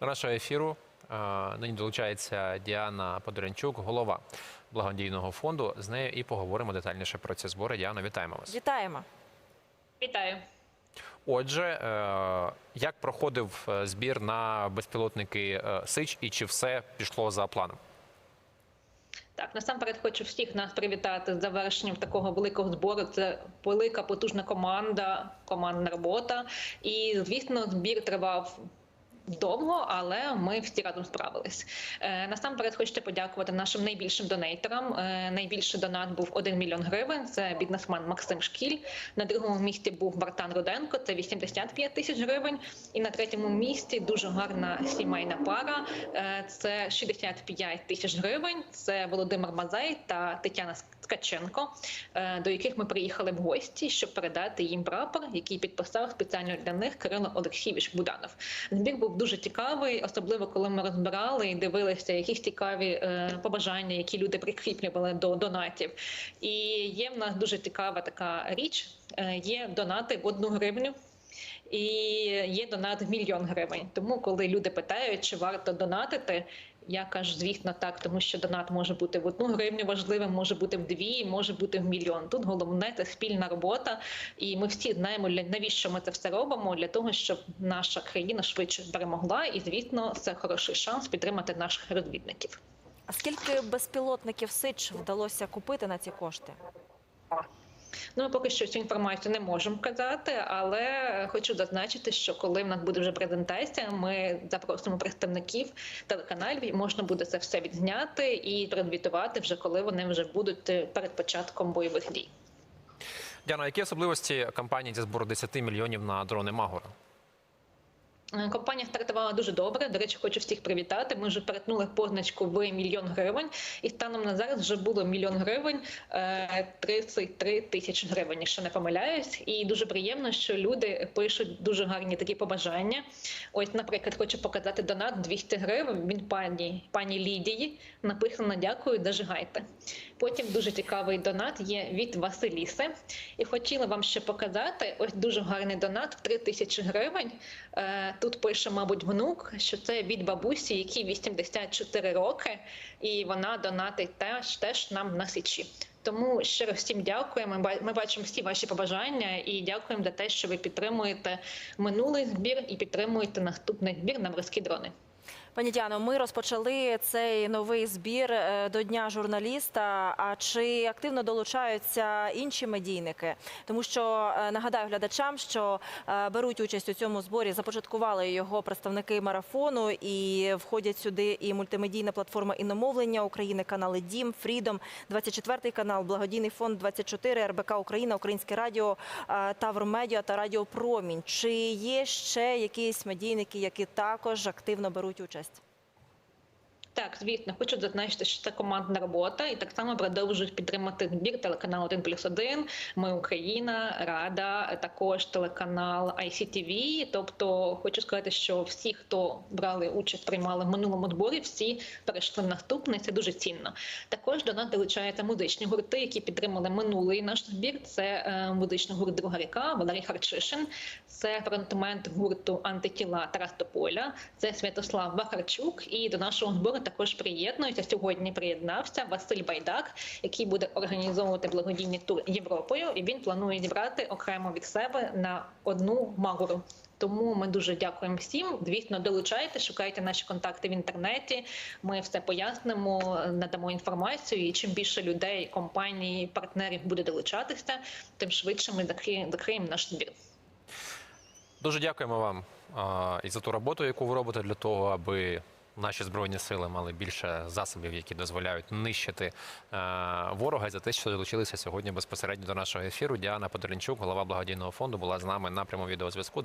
До нашого ефіру е, нині долучається Діана Подоренчук, голова благодійного фонду. З нею і поговоримо детальніше про ці збори. Діано, вітаємо вас. Вітаємо. Вітаю. Отже, е, як проходив е, збір на безпілотники Сич і чи все пішло за планом? Так, насамперед хочу всіх нас привітати з завершенням такого великого збору. Це велика потужна команда, командна робота. І звісно, збір тривав. Довго, але ми всі разом справились. Е, насамперед хочете подякувати нашим найбільшим донейтерам. Е, найбільший донат був 1 мільйон гривень. Це бізнесмен Максим Шкіль. На другому місці був Бартан Руденко, це 85 тисяч гривень. І на третьому місці дуже гарна сімейна пара. Е, це 65 тисяч гривень. Це Володимир Мазай та Тетяна Ткаченко, е, до яких ми приїхали в гості, щоб передати їм прапор, який підписав спеціально для них Кирило Олексійович Буданов. Збір був дуже цікавий, особливо коли ми розбирали і дивилися якісь цікаві е, побажання, які люди прикріплювали до донатів. І є в нас дуже цікава така річ: Е, є донати в одну гривню. І є донат в мільйон гривень. Тому, коли люди питають, чи варто донатити, я кажу, звісно, так, тому що донат може бути в одну гривню важливим, може бути в дві, може бути в мільйон. Тут головне це спільна робота, і ми всі знаємо, навіщо ми це все робимо для того, щоб наша країна швидше перемогла. І звісно, це хороший шанс підтримати наших розвідників. А скільки безпілотників Сич вдалося купити на ці кошти? Ну, ми поки що цю інформацію не можемо казати, але хочу зазначити, що коли в нас буде вже презентація, ми запросимо представників телеканалів, і можна буде це все відзняти і прозвітувати вже коли вони вже будуть е, перед початком бойових дій. Діана, які особливості кампанії зі збору 10 мільйонів на дрони Магора? Е, Компанія стартувала дуже добре. До речі, хочу всіх привітати. Ми вже перетнули позначку в мільйон гривень, і станом на зараз вже було мільйон гривень е, 33 тисячі гривень, якщо не помиляюсь. І дуже приємно, що люди пишуть дуже гарні такі побажання. Ось, наприклад, хочу показати донат 200 гривень. Він пані пані Лідії написано Дякую, дожигайте. Потім дуже цікавий донат є від Василіси. І хотіла вам ще показати ось дуже гарний донат в 3 тисячі гривень. Е, Тут пише, мабуть, внук, що це від бабусі, якій 84 роки, і вона донатить теж теж нам на січі. Тому щиро всім дякуємо. Ми бачимо всі ваші побажання і дякуємо за те, що ви підтримуєте минулий збір і підтримуєте наступний збір на морські дрони. Пані Діано, ми розпочали цей новий збір е, до Дня журналіста. А чи активно долучаються інші медійники? Тому що е, нагадаю глядачам, що е, беруть участь у цьому зборі, започаткували його представники марафону, і входять сюди і мультимедійна платформа іномовлення України, канали Дім, Фрідом, 24 канал, благодійний фонд 24, РБК Україна, Українське радіо, Тавр Медіа та Радіо Промінь. Чи є ще якісь медійники, які також активно беруть участь? Так, звісно, хочу зазначити, що це командна робота, і так само продовжують підтримати збір телеканал 1 плюс 1, Ми Україна, Рада, також телеканал ICTV. Тобто, хочу сказати, що всі, хто брали участь, приймали в минулому зборі, всі перейшли в наступний. Це дуже цінно. Також до нас долучаються музичні гурти, які підтримали минулий наш збір. Це е, музичний гурт Друга ріка, Валерій Харчишин, це фронтмент гурту антитіла Тарас Тополя, це Святослав Бахарчук. І до нашого збору також приєднується. Сьогодні приєднався Василь Байдак, який буде організовувати благодійний тур Європою. І він планує зібрати окремо від себе на одну магуру. Тому ми дуже дякуємо всім. Звісно, долучайте, шукайте наші контакти в інтернеті. Ми все пояснимо, надамо інформацію. І чим більше людей, компаній, партнерів буде долучатися, тим швидше ми закриємо, наш збір. Дуже дякуємо вам і за ту роботу, яку ви робите для того, аби наші збройні сили мали більше засобів, які дозволяють нищити е, ворога, і за те, що долучилися сьогодні безпосередньо до нашого ефіру. Діана Подолінчук, голова благодійного фонду, була з нами на прямому відеозв'язку.